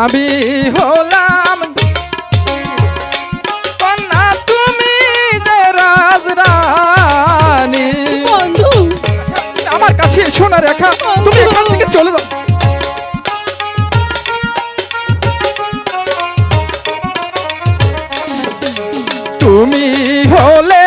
আমি হলাম। কন্যা তুমি যে রাজরানী। বন্ধু। আমার কাছে এসো না রেখা তুমি এখান থেকে চলে যাও। তুমি হলে